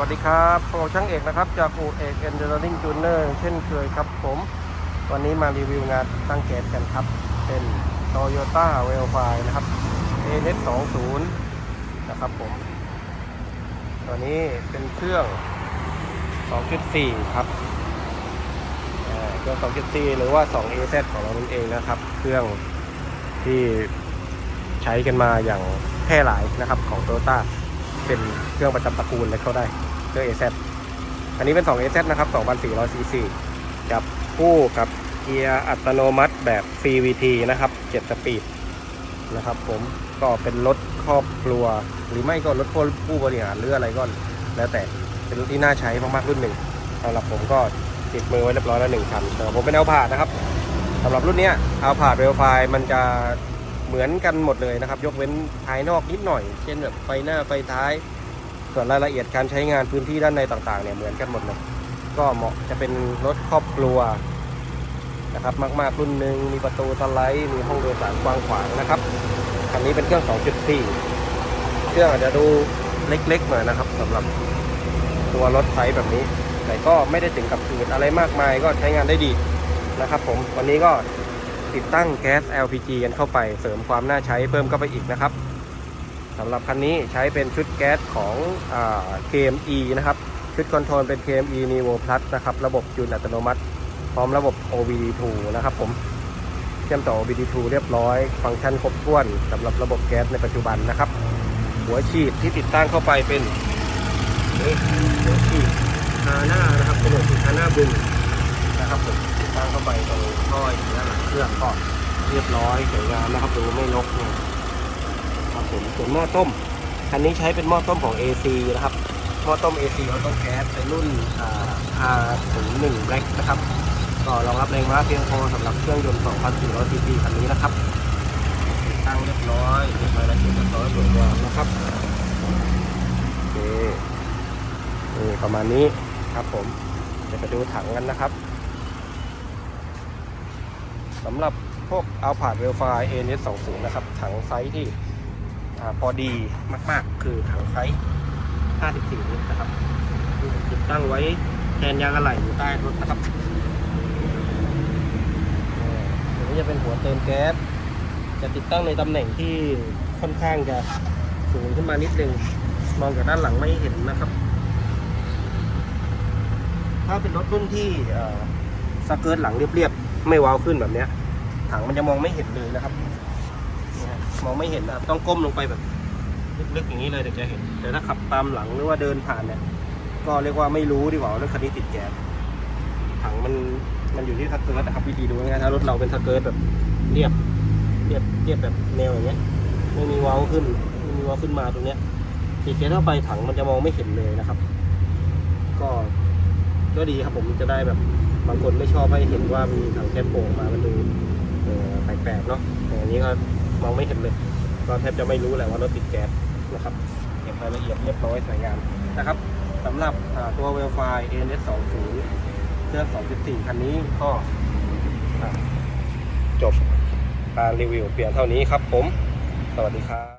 วัสดีครับผมช่างเอกนะครับ จากอู่เอกเอนเจอร์ลิงจูเนอร์เช่นเคยครับผม วันนี้มารีวิวงานตั้งแก๊สกันครับ เป็น Toyota w e l f i นะครับ AS 2 0นะครับผม ตัวนี้เป็นเครื่อง 2.4 ครับเครื่อง 2.4 หรือว่า 2AZ ของเรานั่นเองนะครับ เครื่องที่ใช้กันมาอย่างแพร่หลายนะครับของ Toyota เป็นเครื่องประจำตระกูลเลยเข้าได้ เครื่อง AZ อันนี้เป็น2 AZ นะครับ2,400 cc จับคู่กับเกียร์อัตโนมัติแบบ CVT นะครับ7สปีดนะครับผมก็เป็นรถครอบครัว หรือไม่ก็รถผู้บริหารหรืออะไรก็แล้วแต่เป็นรถที่น่าใช้มากๆรุ่นหนึ่งสำหรับผมก็ติดมือไว้เรียบร้อยแล้วหนึ่งคันแต่ผมเป็นเอาผาดนะครับสำหรับรุ่นเนี้ยเอาผาดเรลไฟมันจะ เหมือนกันหมดเลยนะครับ ยกเว้นภายนอกนิดหน่อย เช่นแบบไฟหน้าไฟท้าย ส่วนรายละเอียดการใช้งานพื้นที่ด้านในต่างๆเนี่ยเหมือนกันหมดเลยก็เหมาะจะเป็นรถครอบครัวนะครับมากๆรุ่นหนึ่งมีประตูสไลด์มีห้องโดยสารกว้างขวางนะครับคันนี้เป็นเครื่อง 2.4 เครื่องอาจจะดูเล็กๆหน่อยนะครับสำหรับตัวรถไซส์แบบนี้ แต่ก็ไม่ได้ถึงกับอืดอะไรมากมายก็ใช้งานได้ดีนะครับผมวันนี้ก็ ติดตั้งแก๊ส LPG กันเข้าไปเสริมความน่าใช้เพิ่มเข้าไปอีกนะครับสำหรับคันนี้ใช้เป็นชุดแก๊สของอ KME นะครับชุดคอนโทรลเป็น KME Nivo Plus นะครับระบบจูนอัตโนมัติ พร้อมระบบ OBD2 นะครับผมเชื่อมต่อ OBD2 เรียบร้อย ฟังก์ชันครบถ้วนสำหรับระบบแก๊สในปัจจุบันนะครับ หัวฉีดที่ติดตั้งเข้าไปเป็นหัวฉีดฮาน่านะครับเป็นหัวฉีดฮาน่าบึงนะครับผม ตั้งเข้าไปตรงท่ออยู่ด้านหลังเครื่องก็เรียบร้อยสวยงามนะครับดูไม่รกเนี่ยครับผมส่วนหม้อต้มคันนี้ใช้เป็นหม้อต้มของ AC นะครับหม้อต้ม AC หม้อต้มแก๊สเป็นรุ่นอ่า R01 Black นะครับก็รองรับแรงม้าเพียงพอสำหรับเครื่องยนต์ 2,400 cc คันนี้นะครับตั้งเรียบร้อยเรียบร้อยแล้วเรียบร้อยสวยงามนะครับโอเคนี่ประมาณนี้ครับผมเดี๋ยวไปดูถังกันนะครับ สำหรับพวกเอาผาดเวลไฟ ANS 20นะครับ ถังไซส์ที่อาพอดีมาก ๆ คือถังไซส์ 54 ลิตรนะครับ ติดตั้งไว้แทนยางอะไหล่อยู่ใต้รถนะครับอ่อตัวนี้จะเป็นหัวเติมแก๊ส จะติดตั้งในตำแหน่งที่ค่อนข้างจะสูงขึ้นมานิดนึง มองจากด้านหลังไม่เห็นนะครับ ถ้าเป็นรถรุ่นที่สเกิร์ตหลังเรียบๆ ไม่ว้าวขึ้นแบบเนี้ย ถังมันจะมองไม่เห็นเลยนะครับ มองไม่เห็นนะครับ ต้องก้มลงไปแบบลึกๆอย่างนี้เลยถึงจะเห็น แต่ถ้าขับตามหลังหรือว่าเดินผ่านเนี่ย ก็เรียกว่าไม่รู้ดีกว่าว่ารถคันนี้ติดแก๊ส ถังมันมันอยู่ที่สเกิร์ตนะครับวิธีดูง่ายๆถ้ารถเราเป็นสเกิร์ตแบบเรียบเรียบเรียบแบบแนวอย่างเงี้ย ไม่มีว้าขึ้นไม่มีว้าขึ้นมาตรงเนี้ยติดแก๊สเข้าไปถังมันจะมองไม่เห็นเลยนะครับ ก็ ก็ดีครับผมจะได้แบบบางคนไม่ชอบให้เห็นว่ามีถังแก๊สโผล่ออกมามันดูแปลกๆเนาะแต่อันนี้ก็มองไม่เห็นเลย ก็แทบจะไม่รู้แหละว่ารถติดแก๊สนะครับเก็บรายละเอียดเรียบร้อยสวยงามนะครับสำหรับตัวเวลไฟ ANS 20 เครื่อง2.4 คันนี้ก็จบการรีวิวเปลี่ยนเท่านี้ครับผม สวัสดีครับ